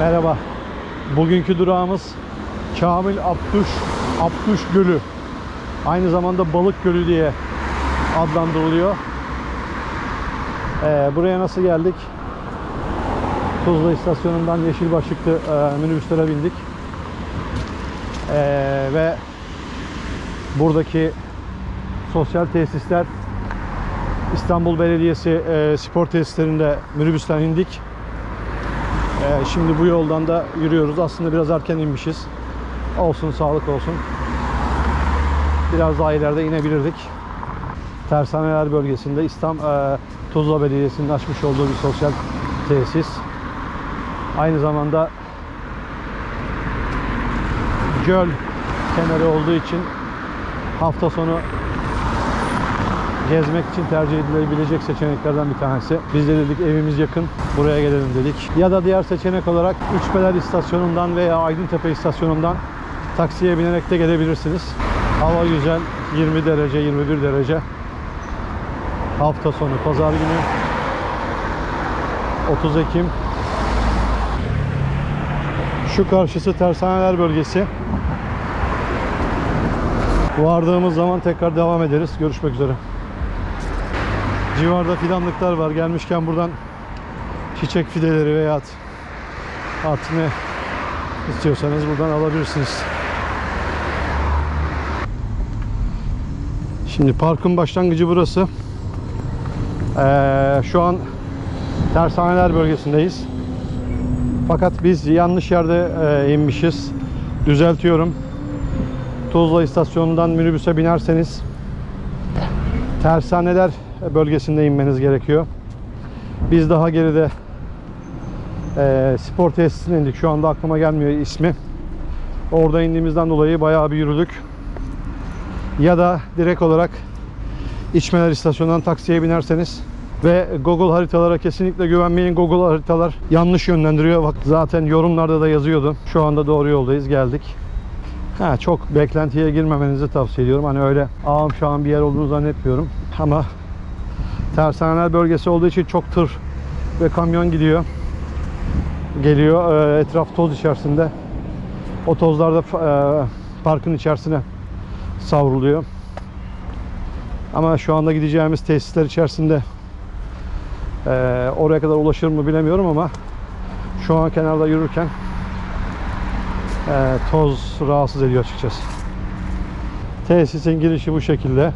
Merhaba. Bugünkü durağımız Kamil Abduş, Abduş Gölü. Aynı zamanda Balık Gölü diye adlandırılıyor. Ee, buraya nasıl geldik? Tuzla istasyonundan yeşil başlıklı e, minibüslere bindik. Ee, ve buradaki sosyal tesisler İstanbul Belediyesi e, spor tesislerinde minibüsten indik. Ee, şimdi bu yoldan da yürüyoruz. Aslında biraz erken inmişiz. Olsun, sağlık olsun. Biraz daha ileride inebilirdik. Tersaneler bölgesinde İstanbul e, Tuzla Belediyesi'nin açmış olduğu bir sosyal tesis. Aynı zamanda göl kenarı olduğu için hafta sonu gezmek için tercih edilebilecek seçeneklerden bir tanesi. Biz de dedik evimiz yakın, buraya gelelim dedik. Ya da diğer seçenek olarak Üçbeler istasyonundan veya Aydıntepe istasyonundan taksiye binerek de gelebilirsiniz. Hava güzel, 20 derece, 21 derece. Hafta sonu, pazar günü 30 Ekim. Şu karşısı Tersaneler bölgesi. Vardığımız zaman tekrar devam ederiz. Görüşmek üzere. Civarda fidanlıklar var. Gelmişken buradan çiçek fideleri veya at, at ne istiyorsanız buradan alabilirsiniz. Şimdi parkın başlangıcı burası. Ee, şu an Tersaneler bölgesindeyiz. Fakat biz yanlış yerde e, inmişiz. Düzeltiyorum. Tuzla istasyonundan minibüse binerseniz Tersaneler bölgesinde inmeniz gerekiyor. Biz daha geride e, spor tesisine indik. Şu anda aklıma gelmiyor ismi. Orada indiğimizden dolayı bayağı bir yürüdük. Ya da direkt olarak İçmeler istasyonundan taksiye binerseniz ve Google haritalara kesinlikle güvenmeyin. Google haritalar yanlış yönlendiriyor. Bak zaten yorumlarda da yazıyordu. Şu anda doğru yoldayız. Geldik. Ha, çok beklentiye girmemenizi tavsiye ediyorum. Hani öyle ağam an bir yer olduğunu zannetmiyorum. Ama tersaneler bölgesi olduğu için çok tır ve kamyon gidiyor. Geliyor. Ee, Etraf toz içerisinde. O tozlar da e, parkın içerisine savruluyor. Ama şu anda gideceğimiz tesisler içerisinde e, oraya kadar ulaşır mı bilemiyorum ama şu an kenarda yürürken e, toz rahatsız ediyor açıkçası. Tesisin girişi bu şekilde.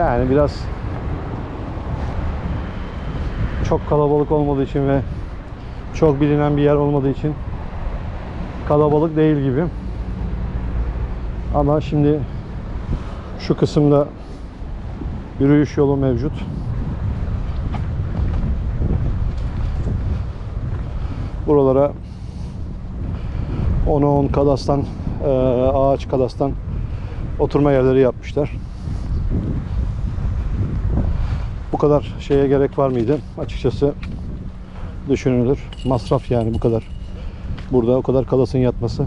Yani biraz çok kalabalık olmadığı için ve çok bilinen bir yer olmadığı için kalabalık değil gibi. Ama şimdi şu kısımda yürüyüş yolu mevcut. Buralara 10'a 10 kadastan ağaç kadastan oturma yerleri yapmışlar. Bu kadar şeye gerek var mıydı? Açıkçası düşünülür. Masraf yani bu kadar. Burada o kadar kalasın yatması.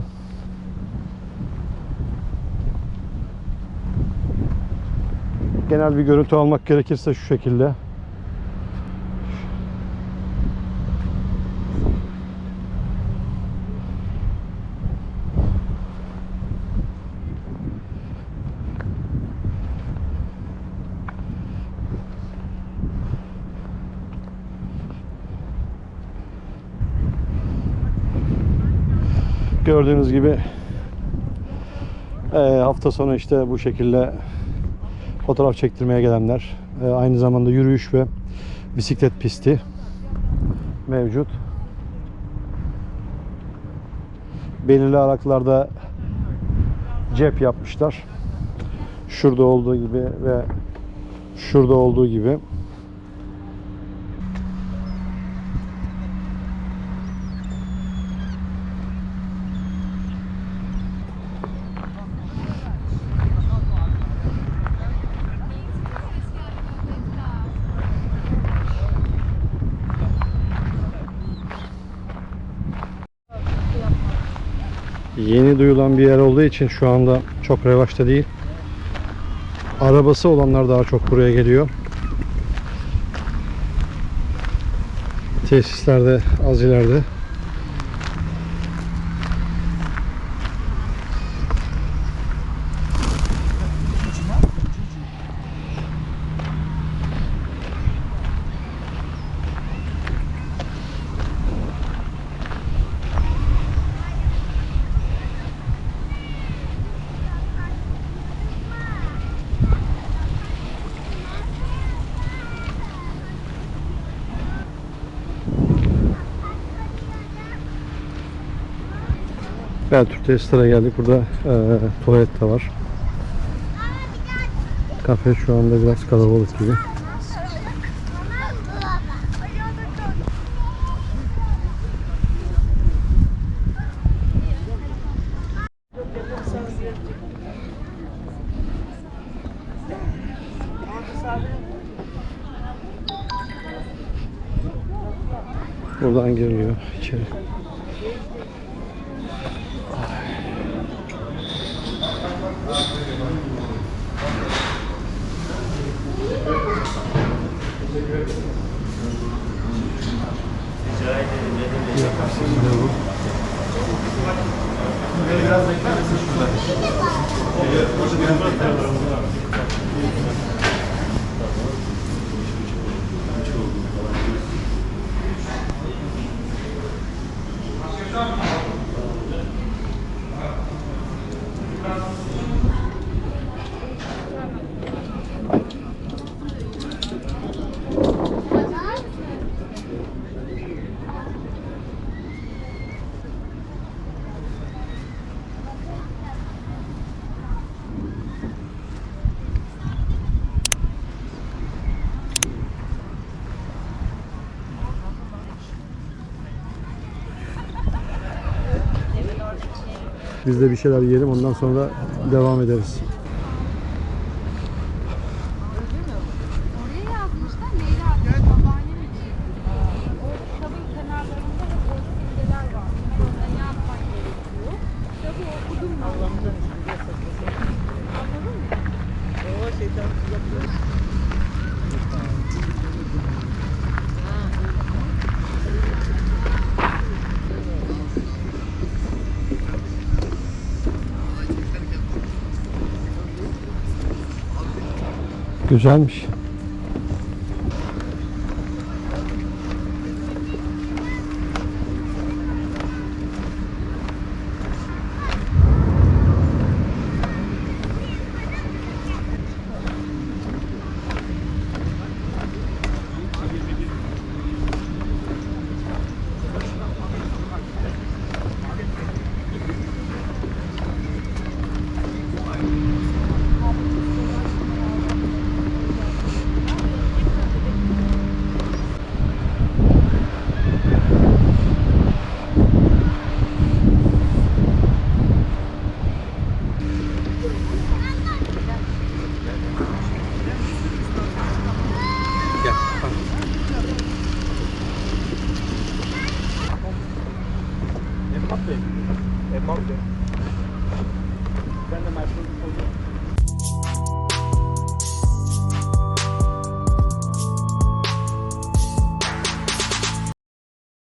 Genel bir görüntü almak gerekirse şu şekilde. Gördüğünüz gibi e, hafta sonu işte bu şekilde fotoğraf çektirmeye gelenler, e, aynı zamanda yürüyüş ve bisiklet pisti mevcut. Belirli aralıklarda cep yapmışlar. Şurada olduğu gibi ve şurada olduğu gibi. Yeni duyulan bir yer olduğu için şu anda çok revaçta değil. Arabası olanlar daha çok buraya geliyor. Tesislerde az ileride. Beltür Tester'a geldik. Burada eee tuvalet de var. Kafe şu anda biraz kalabalık gibi. Buradan giriliyor içeri. Biraz bekler misin şurada? Biz de bir şeyler yiyelim ondan sonra devam ederiz. Oraya yazmışlar Leyla abi. Babaannem için. O kitabın kenarlarında hep o simgeler var. Sonra ne yapmak gerekiyor. Kitabı okudum mu? Anladın mı? Güzelmiş. É mau,